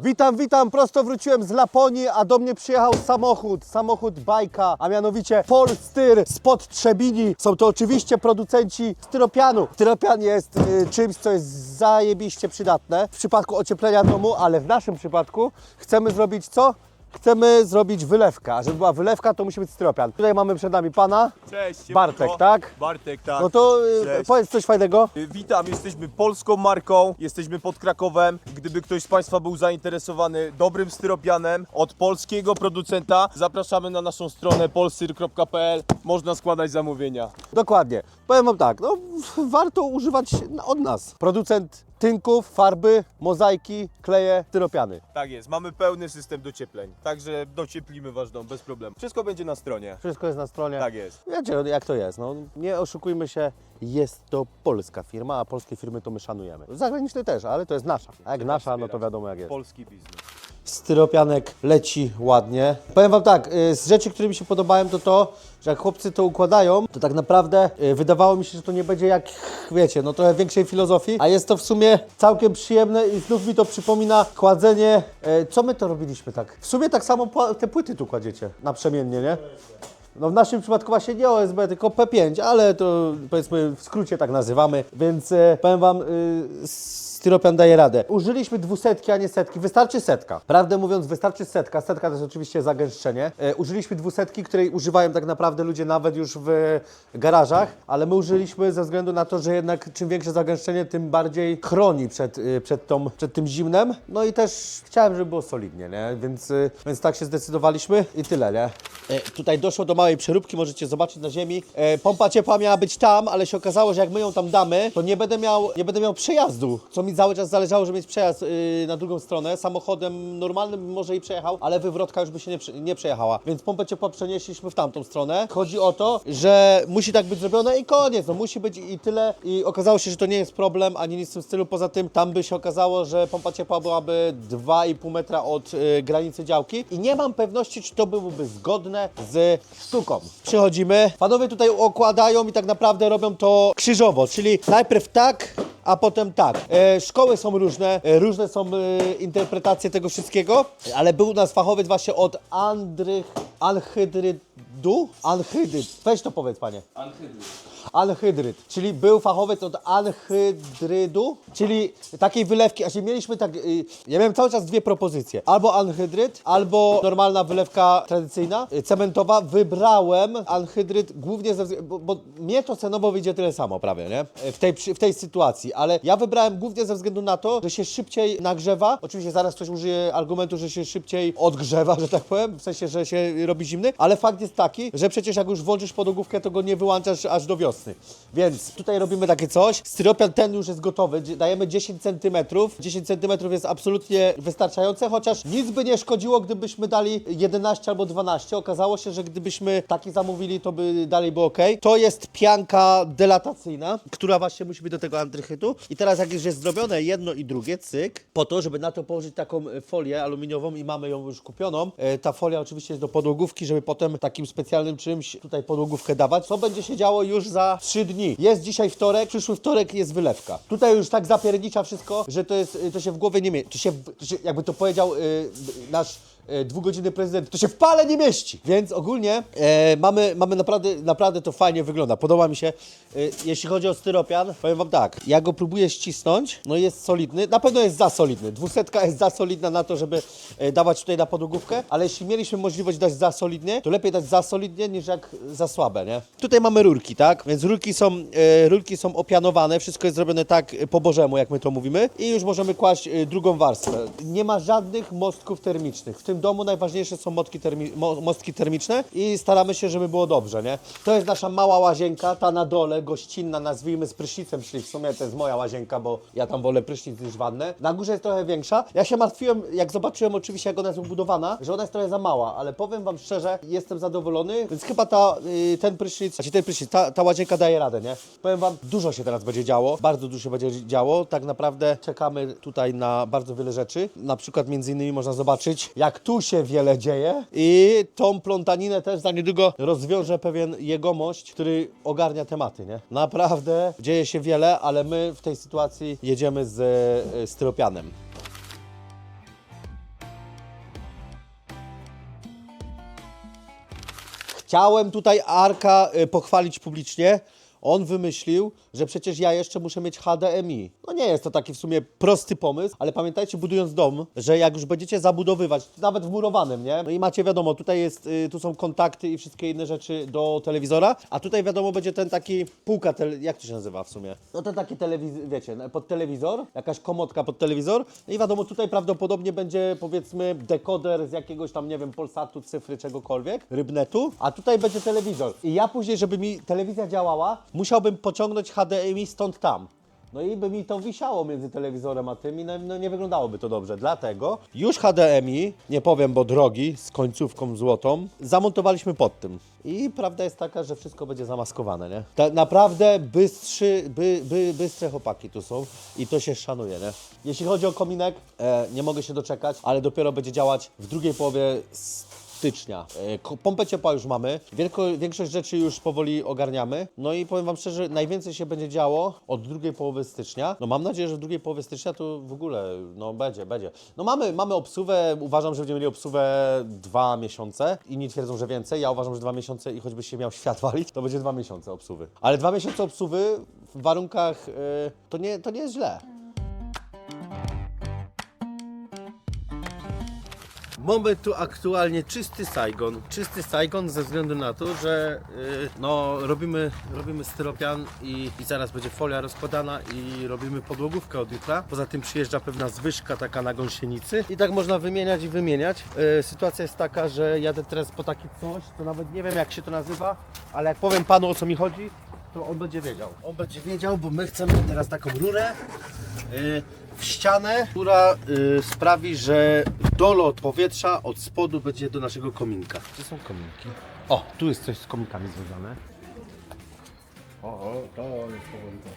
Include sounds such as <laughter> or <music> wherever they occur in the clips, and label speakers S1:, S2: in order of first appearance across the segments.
S1: Witam, witam, prosto wróciłem z Laponii, a do mnie przyjechał samochód, samochód bajka, a mianowicie Polstyr spod Trzebini. Są to oczywiście producenci styropianu. Styropian jest y, czymś, co jest zajebiście przydatne w przypadku ocieplenia domu, ale w naszym przypadku chcemy zrobić co? Chcemy zrobić wylewkę, a żeby była wylewka, to musi być styropian. Tutaj mamy przed nami pana.
S2: Cześć, siemanko.
S1: Bartek, tak?
S2: Bartek, tak.
S1: No to y,
S2: Cześć.
S1: powiedz coś fajnego.
S2: Y, Witam, jesteśmy polską marką, jesteśmy pod Krakowem. Gdyby ktoś z Państwa był zainteresowany dobrym styropianem od polskiego producenta, zapraszamy na naszą stronę polsyr.pl. Można składać zamówienia.
S1: Dokładnie. Powiem Wam tak, no warto używać od nas. Producent tynków, farby, mozaiki, kleje, styropiany.
S2: Tak jest, mamy pełny system dociepleń, także docieplimy Wasz dom bez problemu. Wszystko będzie na stronie.
S1: Wszystko jest na stronie.
S2: Tak jest.
S1: Wiecie, no, jak to jest. No, nie oszukujmy się, jest to polska firma, a polskie firmy to my szanujemy. Zagraniczne też, ale to jest nasza. A jak nasza, no to wiadomo jak jest.
S2: Polski biznes.
S1: Styropianek leci ładnie. Powiem Wam tak, y, z rzeczy, które mi się podobają, to to, że jak chłopcy to układają, to tak naprawdę y, wydawało mi się, że to nie będzie jak, wiecie, no trochę większej filozofii, a jest to w sumie całkiem przyjemne i znów mi to przypomina kładzenie, y, co my to robiliśmy tak? W sumie tak samo te płyty tu kładziecie, naprzemiennie, nie? No w naszym przypadku właśnie nie OSB, tylko P5, ale to powiedzmy w skrócie tak nazywamy, więc powiem Wam, styropian daje radę. Użyliśmy dwusetki, a nie setki, wystarczy setka. Prawdę mówiąc, wystarczy setka, setka to jest oczywiście zagęszczenie. E, użyliśmy dwusetki, której używają tak naprawdę ludzie nawet już w garażach, ale my użyliśmy ze względu na to, że jednak czym większe zagęszczenie, tym bardziej chroni przed, y, przed, tą, przed tym zimnem. No i też chciałem, żeby było solidnie, nie? Więc, y, więc tak się zdecydowaliśmy i tyle, nie? E, tutaj doszło do małej przeróbki, możecie zobaczyć na ziemi. E, pompa ciepła miała być tam, ale się okazało, że jak my ją tam damy, to nie będę miał, nie będę miał przejazdu, co mi cały czas zależało, żeby mieć przejazd y, na drugą stronę. Samochodem normalnym może i przejechał, ale wywrotka już by się nie, nie przejechała. Więc pompę ciepła przenieśliśmy w tamtą stronę. Chodzi o to, że musi tak być zrobione i koniec, no musi być i tyle. I okazało się, że to nie jest problem, ani nic w tym stylu. Poza tym tam by się okazało, że pompa ciepła byłaby 2,5 metra od y, granicy działki i nie mam pewności, czy to byłoby zgodne z sztuką. Przychodzimy, panowie tutaj okładają i tak naprawdę robią to krzyżowo, czyli najpierw tak, a potem tak. E, szkoły są różne, e, różne są e, interpretacje tego wszystkiego, ale był u nas fachowiec właśnie od Andrych, Anhydrydu? Anhydryd. Weź to powiedz, panie. Anhydryd, czyli był fachowiec od anhydrydu, czyli takiej wylewki, a mieliśmy tak, y, ja miałem cały czas dwie propozycje, albo anhydryd, albo normalna wylewka tradycyjna, y, cementowa. Wybrałem anhydryd głównie ze względu, bo, bo mnie to cenowo wyjdzie tyle samo prawie, nie? W tej, w tej sytuacji, ale ja wybrałem głównie ze względu na to, że się szybciej nagrzewa, oczywiście zaraz ktoś użyje argumentu, że się szybciej odgrzewa, że tak powiem, w sensie, że się robi zimny, ale fakt jest taki, że przecież jak już włączysz podłogówkę, to go nie wyłączasz aż do wiosny. Więc tutaj robimy takie coś. Styropian ten już jest gotowy. Dajemy 10 cm. 10 cm jest absolutnie wystarczające, chociaż nic by nie szkodziło, gdybyśmy dali 11 albo 12. Okazało się, że gdybyśmy taki zamówili, to by dalej było ok. To jest pianka delatacyjna, która właśnie musi być do tego antrychytu. I teraz jak już jest zrobione jedno i drugie, cyk, po to, żeby na to położyć taką e, folię aluminiową i mamy ją już kupioną. E, Ta folia oczywiście jest do podłogówki, żeby potem takim specjalnym czymś tutaj podłogówkę dawać. Co będzie się działo już za 3 dni. Jest dzisiaj wtorek, przyszły wtorek jest wylewka. Tutaj już tak zapiernicza wszystko, że to jest, to się w głowie nie mieści. To się, to się jakby to powiedział y, nasz dwugodzinny prezydent, to się w pale nie mieści. Więc ogólnie e, mamy, mamy naprawdę, naprawdę to fajnie wygląda. Podoba mi się. E, jeśli chodzi o styropian, powiem Wam tak, ja go próbuję ścisnąć, no jest solidny, na pewno jest za solidny. Dwusetka jest za solidna na to, żeby e, dawać tutaj na podłogówkę, ale jeśli mieliśmy możliwość dać za solidnie, to lepiej dać za solidnie niż jak za słabe, nie? Tutaj mamy rurki, tak? Więc rurki są, e, rurki są opianowane, wszystko jest zrobione tak e, po bożemu, jak my to mówimy i już możemy kłaść e, drugą warstwę. Nie ma żadnych mostków termicznych. W tym domu najważniejsze są mostki, termi mo mostki termiczne i staramy się, żeby było dobrze, nie? To jest nasza mała łazienka, ta na dole, gościnna, nazwijmy z prysznicem, czyli w sumie to jest moja łazienka, bo ja tam wolę prysznic niż wannę. Na górze jest trochę większa. Ja się martwiłem, jak zobaczyłem oczywiście, jak ona jest ubudowana, że ona jest trochę za mała, ale powiem Wam szczerze, jestem zadowolony, więc chyba ta, y, ten prysznic, znaczy ten prysznic, ta, ta łazienka daje radę, nie? Powiem Wam, dużo się teraz będzie działo, bardzo dużo się będzie działo. Tak naprawdę czekamy tutaj na bardzo wiele rzeczy. Na przykład między innymi można zobaczyć, jak tu się wiele dzieje i tą plątaninę też za niedługo rozwiąże pewien jegomość, który ogarnia tematy, nie? Naprawdę dzieje się wiele, ale my w tej sytuacji jedziemy z e, styropianem. Chciałem tutaj Arka e, pochwalić publicznie, on wymyślił, że przecież ja jeszcze muszę mieć HDMI. No nie jest to taki w sumie prosty pomysł, ale pamiętajcie, budując dom, że jak już będziecie zabudowywać, nawet w murowanym, nie? No i macie wiadomo, tutaj jest, y, tu są kontakty i wszystkie inne rzeczy do telewizora, a tutaj wiadomo będzie ten taki półka, tele, jak to się nazywa w sumie? No ten taki telewizor, wiecie, pod telewizor, jakaś komotka pod telewizor. No i wiadomo, tutaj prawdopodobnie będzie powiedzmy dekoder z jakiegoś tam, nie wiem, Polsatu, cyfry, czegokolwiek, rybnetu, a tutaj będzie telewizor. I ja później, żeby mi telewizja działała, musiałbym pociągnąć HDMI stąd tam. No i by mi to wisiało między telewizorem a tym i no, no nie wyglądałoby to dobrze. Dlatego już HDMI, nie powiem, bo drogi, z końcówką złotą, zamontowaliśmy pod tym. I prawda jest taka, że wszystko będzie zamaskowane, nie? Ta, naprawdę bystrzy, by, by, bystre chłopaki tu są i to się szanuje, nie? Jeśli chodzi o kominek, e, nie mogę się doczekać, ale dopiero będzie działać w drugiej połowie stycznia. E, Pompę ciepła już mamy, Wielko, większość rzeczy już powoli ogarniamy. No i powiem Wam szczerze, najwięcej się będzie działo od drugiej połowy stycznia. No mam nadzieję, że w drugiej połowie stycznia to w ogóle, no będzie, będzie. No mamy, mamy obsuwę, uważam, że będziemy mieli obsuwę dwa miesiące. Inni twierdzą, że więcej, ja uważam, że dwa miesiące i choćby się miał świat <laughs> walić, to będzie dwa miesiące obsuwy. Ale dwa miesiące obsuwy w warunkach, e, to, nie, to nie jest źle. Mamy tu aktualnie czysty Saigon. Czysty Saigon ze względu na to, że yy, no, robimy, robimy styropian i, i zaraz będzie folia rozkładana i robimy podłogówkę od jutra. Poza tym przyjeżdża pewna zwyżka taka na gąsienicy i tak można wymieniać i wymieniać. Yy, sytuacja jest taka, że jadę teraz po takie coś, to nawet nie wiem jak się to nazywa, ale jak powiem panu o co mi chodzi, to on będzie wiedział. On będzie wiedział, bo my chcemy teraz taką rurę yy, w ścianę, która yy, sprawi, że dolot powietrza od spodu będzie do naszego kominka. Gdzie są kominki? O, tu jest coś z kominkami związane. O, o to jest powolutku.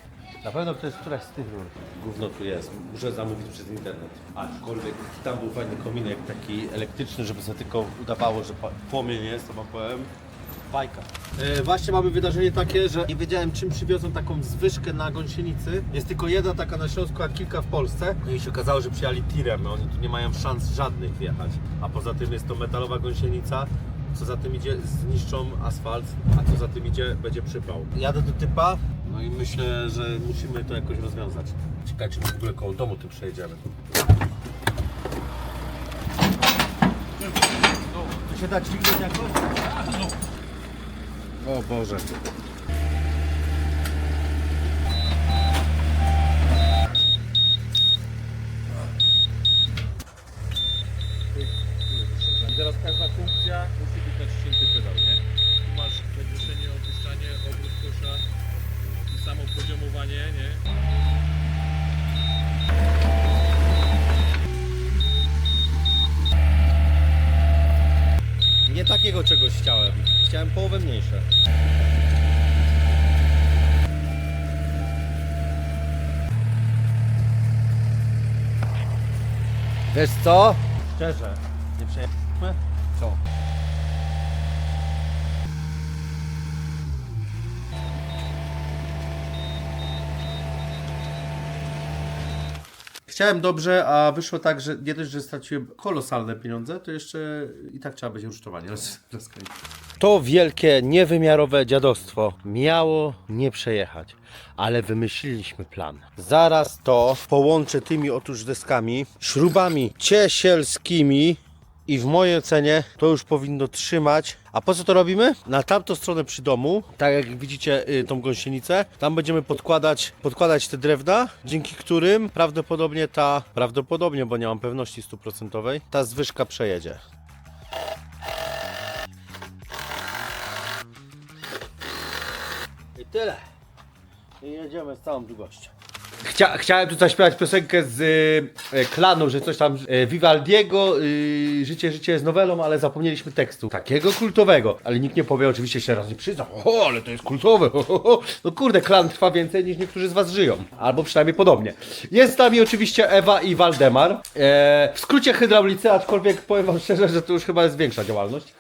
S1: Na pewno to jest któraś z tych rur. Gówno tu jest. Muszę zamówić przez internet. Aczkolwiek tam był fajny kominek taki elektryczny, żeby sobie tylko udawało, że pa- płomień jest, to wam powiem. Bajka. E, właśnie mamy wydarzenie takie, że nie wiedziałem czym przywiozą taką zwyżkę na gąsienicy. Jest tylko jedna taka na Śląsku, a kilka w Polsce. No i się okazało, że przyjechali tirem, no oni tu nie mają szans żadnych wjechać. A poza tym jest to metalowa gąsienica. Co za tym idzie, zniszczą asfalt, a co za tym idzie, będzie przypał. Jadę do typa, no i myślę, że musimy to jakoś rozwiązać. Ciekawe, czy w ogóle koło domu tym przejedziemy. To się da dźwignąć jakoś? O Boże.
S3: Nie
S1: takiego czegoś chciałem. Chciałem połowę mniejsze. Wiesz co? Szczerze, nie przejęliśmy? Co? Chciałem dobrze, a wyszło tak, że nie dość, że straciłem kolosalne pieniądze, to jeszcze i tak trzeba będzie rusztowanie. <laughs> To wielkie, niewymiarowe dziadostwo miało nie przejechać, ale wymyśliliśmy plan. Zaraz to połączę tymi otóż deskami, śrubami ciesielskimi i w mojej ocenie to już powinno trzymać. A po co to robimy? Na tamtą stronę przy domu, tak jak widzicie y, tą gąsienicę, tam będziemy podkładać, podkładać te drewna, dzięki którym prawdopodobnie ta, prawdopodobnie, bo nie mam pewności stuprocentowej, ta zwyżka przejedzie. I tyle. I jedziemy z całą długością. Chcia, chciałem tu zaśpiewać piosenkę z e, klanu, że coś tam e, Vivaldiego, y, Życie, życie z nowelą, ale zapomnieliśmy tekstu. Takiego kultowego. Ale nikt nie powie, oczywiście się raz nie przyzna. O, ale to jest kultowe. Ho, ho, ho. No kurde, klan trwa więcej niż niektórzy z was żyją. Albo przynajmniej podobnie. Jest z nami oczywiście Ewa i Waldemar. E, w skrócie hydraulicy, aczkolwiek powiem wam szczerze, że to już chyba jest większa działalność.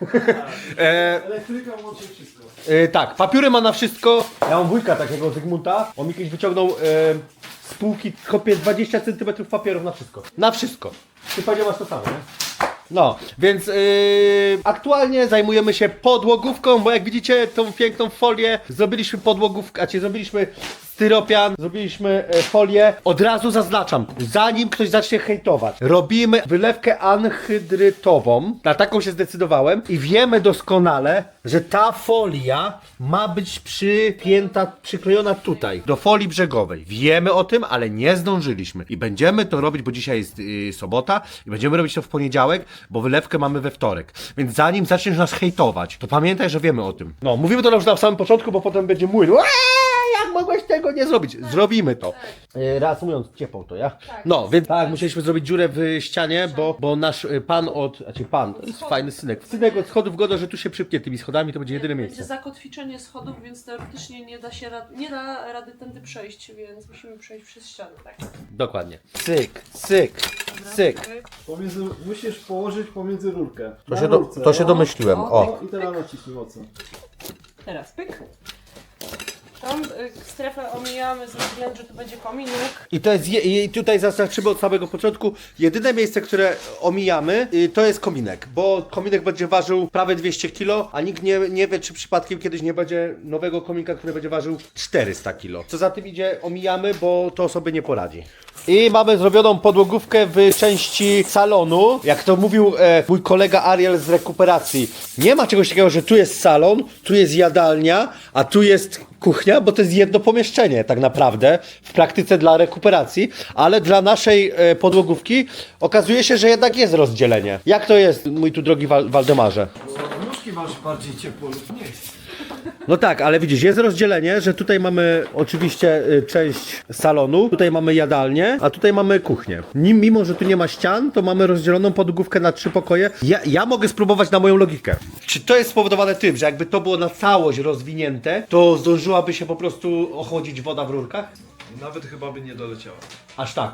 S1: e,
S3: Elektryka łączy wszystko.
S1: E, tak, papiery ma na wszystko. Ja mam wujka takiego Zygmunta. On mi kiedyś wyciągnął e, z półki kopie 20 cm papierów na wszystko. Na wszystko. Ty panie masz to samo, nie? No, więc yy, aktualnie zajmujemy się podłogówką, bo jak widzicie tą piękną folię, zrobiliśmy podłogówkę, a czy zrobiliśmy styropian, zrobiliśmy e, folię. Od razu zaznaczam, zanim ktoś zacznie hejtować, robimy wylewkę anhydrytową, na taką się zdecydowałem i wiemy doskonale, że ta folia ma być przypięta, przyklejona tutaj, do folii brzegowej. Wiemy o tym, ale nie zdążyliśmy i będziemy to robić, bo dzisiaj jest yy, sobota i będziemy robić to w poniedziałek, bo wylewkę mamy we wtorek. Więc zanim zaczniesz nas hejtować, to pamiętaj, że wiemy o tym. No, mówimy to już na samym początku, bo potem będzie "Eee, jak mogłeś tego nie zrobić? Zrobimy to. E, Reasumując, ciepło to ja. No, więc tak, musieliśmy zrobić dziurę w ścianie, bo, bo nasz e, pan od, znaczy pan, to jest fajny synek. Synek od schodów goda, że tu się przypnie tymi schodami, to będzie jedyne
S4: Będzie
S1: miejsce.
S4: zakotwiczenie schodów, więc teoretycznie nie da się rad, nie da rady tędy przejść, więc musimy przejść przez ścianę, tak?
S1: Dokładnie. Cyk, cyk, cyk.
S5: Pomiędzy, musisz położyć pomiędzy rurkę.
S1: To
S5: Na
S1: się, do,
S5: rurce.
S1: to się domyśliłem. O.
S5: I teraz naciśnij mocno.
S4: Teraz pyk. Tą y, strefę omijamy ze względu, że tu będzie kominek.
S1: I to jest, je, i tutaj zaznaczymy od samego początku, jedyne miejsce, które omijamy, y, to jest kominek, bo kominek będzie ważył prawie 200 kg, a nikt nie, nie wie, czy przypadkiem kiedyś nie będzie nowego kominka, który będzie ważył 400 kg. Co za tym idzie, omijamy, bo to sobie nie poradzi. I mamy zrobioną podłogówkę w części salonu. Jak to mówił e, mój kolega Ariel z rekuperacji. Nie ma czegoś takiego, że tu jest salon, tu jest jadalnia, a tu jest kuchnia, bo to jest jedno pomieszczenie tak naprawdę w praktyce dla rekuperacji, ale dla naszej e, podłogówki okazuje się, że jednak jest rozdzielenie. Jak to jest, mój tu drogi Wal Waldemarze?
S5: Nóżki masz bardziej ciepło lub nie.
S1: No tak, ale widzisz, jest rozdzielenie, że tutaj mamy oczywiście y, część salonu, tutaj mamy jadalnię, a tutaj mamy kuchnię. Nim, mimo, że tu nie ma ścian, to mamy rozdzieloną podłogówkę na trzy pokoje. Ja, ja mogę spróbować na moją logikę. Czy to jest spowodowane tym, że jakby to było na całość rozwinięte, to zdążyłaby się po prostu ochłodzić woda w rurkach?
S5: Nawet chyba by nie doleciała.
S1: Aż tak.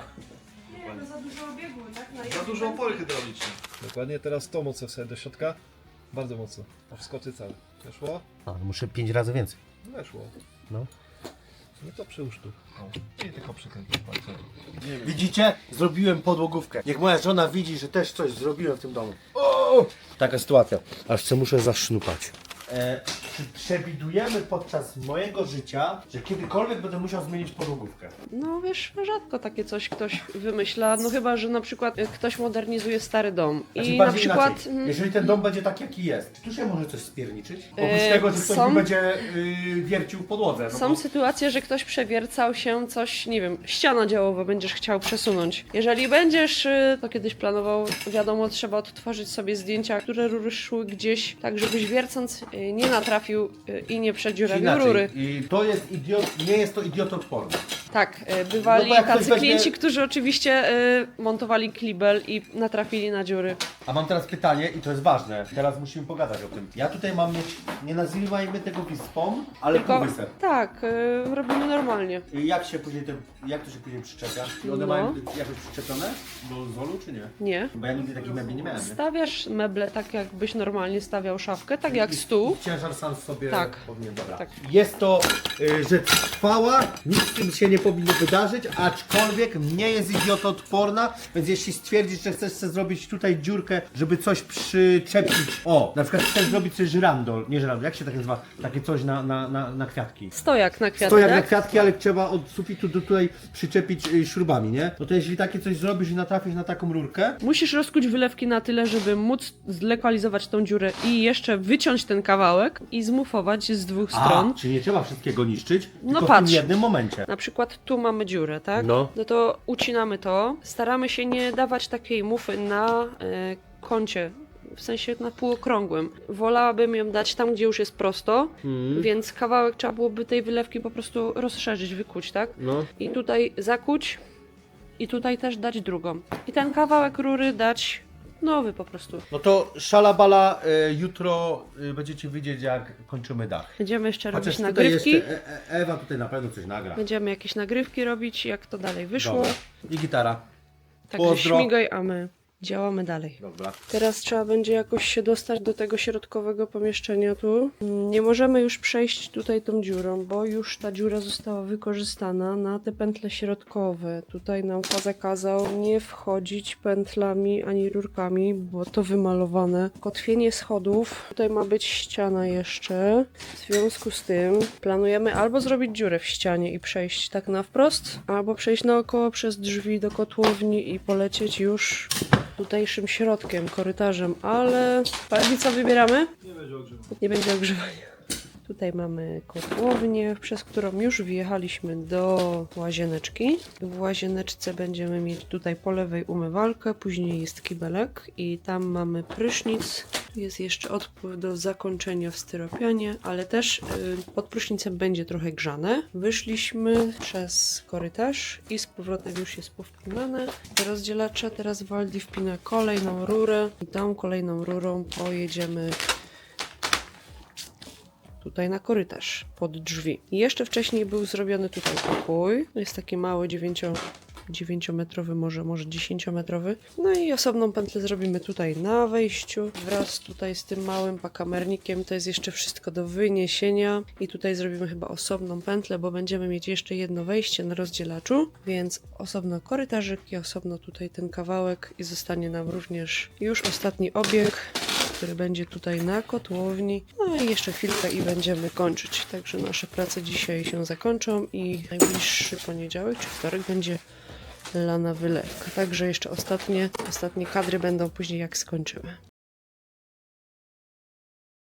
S4: Nie, no za dużo obiegu, tak? Na
S5: Za dużo opory hydrauliczne. Dokładnie, teraz to mocno wsadę do środka. Bardzo mocno. A wskoczy cały. Weszło?
S1: A, muszę pięć razy więcej.
S5: Weszło.
S1: No.
S5: No to przyłóż tu. I tylko przykręcić palcem.
S1: Widzicie? Zrobiłem podłogówkę. Jak moja żona widzi, że też coś zrobiłem w tym domu. O! Taka sytuacja. Aż co muszę zasznupać. E, czy przewidujemy podczas mojego życia, że kiedykolwiek będę musiał zmienić podłogówkę?
S4: No wiesz, rzadko takie coś ktoś wymyśla, no chyba, że na przykład y, ktoś modernizuje stary dom
S1: Znaczy,
S4: i na
S1: bardziej
S4: przykład...
S1: inaczej.
S4: mm,
S1: Jeżeli ten dom będzie tak, jaki jest, czy tu się może coś spierniczyć? Oprócz
S4: E,
S1: tego, że ktoś
S4: są-
S1: mi będzie y, wiercił podłodze. No
S4: Są
S1: bo...
S4: sytuacje, że ktoś przewiercał się coś, nie wiem, ściana działowa będziesz chciał przesunąć. Jeżeli będziesz, y, to kiedyś planował, wiadomo, trzeba odtworzyć sobie zdjęcia, które rury szły gdzieś, tak żebyś wiercąc nie natrafił y, i nie przedziurawił
S1: Inaczej.
S4: rury.
S1: I to jest idiot, nie jest to idiotodporne.
S4: Tak, y, bywali
S1: No bo jak ktoś
S4: tacy
S1: weźmie-
S4: klienci, którzy oczywiście y, montowali klibel i natrafili na dziury.
S1: A mam teraz pytanie i to jest ważne. Teraz musimy pogadać o tym. Ja tutaj mam mieć, nie nazywajmy tego wispą, ale
S4: Tylko
S1: półwysep.
S4: tak, y, robimy normalnie.
S1: I jak się później, te, jak to się później przyczepia? Czy one
S4: No.
S1: mają jakoś przyczepione do zolu, czy nie?
S4: Nie.
S1: Bo ja nigdy takich mebli nie miałem, nie?
S4: Stawiasz meble tak, jakbyś normalnie stawiał szafkę, tak jak stół.
S1: Ciężar sam sobie
S4: Tak.
S1: powinien, dobra.
S4: Tak.
S1: Jest to y, rzecz trwała, nic z tym się nie powinno wydarzyć, aczkolwiek nie jest idiotoodporna, więc jeśli stwierdzisz, że chcesz sobie zrobić tutaj dziurkę, żeby coś przyczepić, o, na przykład chcesz zrobić coś żyrandol, nie żyrandol, jak się tak nazywa, takie coś na, na, na, na kwiatki.
S4: Stojak na kwiaty,
S1: Stojak na
S4: tak?
S1: kwiatki, ale trzeba od sufitu do tutaj przyczepić y, śrubami, nie? No to jeśli takie coś zrobisz i natrafisz na taką rurkę,
S4: Musisz rozkuć wylewki na tyle, żeby móc zlokalizować tą dziurę i jeszcze wyciąć ten kawałek i zmufować z dwóch stron.
S1: A, czyli nie trzeba wszystkiego niszczyć,
S4: No
S1: tylko w
S4: patrz.
S1: tym jednym momencie.
S4: Na przykład tu mamy dziurę, tak?
S1: No.
S4: No to ucinamy to. Staramy się nie dawać takiej mufy na e, kącie. W sensie na półokrągłym. Wolałabym ją dać tam, gdzie już jest prosto,
S1: Mhm.
S4: więc kawałek trzeba byłoby tej wylewki po prostu rozszerzyć, wykuć, tak?
S1: No.
S4: I tutaj zakuć i tutaj też dać drugą. I ten kawałek rury dać nowy po prostu.
S1: No to szalabala, y, jutro y, będziecie widzieć jak kończymy dach.
S4: Będziemy jeszcze
S1: Chociaż
S4: robić
S1: tutaj
S4: nagrywki.
S1: jeszcze e, e, Ewa tutaj na pewno coś nagra.
S4: Będziemy jakieś nagrywki robić, jak to dalej wyszło.
S1: Dobra. I gitara.
S4: Także
S1: Pozdro.
S4: śmigaj, a my Działamy dalej.
S2: Dobra.
S4: Teraz trzeba będzie jakoś się dostać do tego środkowego pomieszczenia tu. Nie możemy już przejść tutaj tą dziurą, bo już ta dziura została wykorzystana na te pętle środkowe. Tutaj nam zakazał nie wchodzić pętlami ani rurkami, bo to wymalowane. Kotwienie schodów. Tutaj ma być ściana jeszcze. W związku z tym planujemy albo zrobić dziurę w ścianie i przejść tak na wprost, albo przejść naokoło przez drzwi do kotłowni i polecieć już tutejszym środkiem, korytarzem, ale Pani co wybieramy?
S5: Nie będzie ogrzewania.
S4: Nie będzie ogrzewania. Tutaj mamy kotłownię, przez którą już wjechaliśmy do łazieneczki. W łazieneczce będziemy mieć tutaj po lewej umywalkę, później jest kibelek i tam mamy prysznic. Jest jeszcze odpływ do zakończenia w styropianie, ale też y, pod prysznicem będzie trochę grzane. Wyszliśmy przez korytarz i z powrotem już jest powpinane. Rozdzielacza teraz Waldi wpina kolejną rurę i tą kolejną rurą pojedziemy tutaj na korytarz, pod drzwi. I jeszcze wcześniej był zrobiony tutaj pokój. Jest taki mały, 9 9-metrowy, może, może 10-metrowy. No i osobną pętlę zrobimy tutaj na wejściu, wraz tutaj z tym małym pakamernikiem. To jest jeszcze wszystko do wyniesienia. I tutaj zrobimy chyba osobną pętlę, bo będziemy mieć jeszcze jedno wejście na rozdzielaczu, więc osobno korytarzyk i osobno tutaj ten kawałek i zostanie nam również już ostatni obieg który będzie tutaj na kotłowni. No i jeszcze chwilkę i będziemy kończyć. Także nasze prace dzisiaj się zakończą i najbliższy poniedziałek czy wtorek będzie lana wylewka. Także jeszcze ostatnie, ostatnie kadry będą później jak skończymy.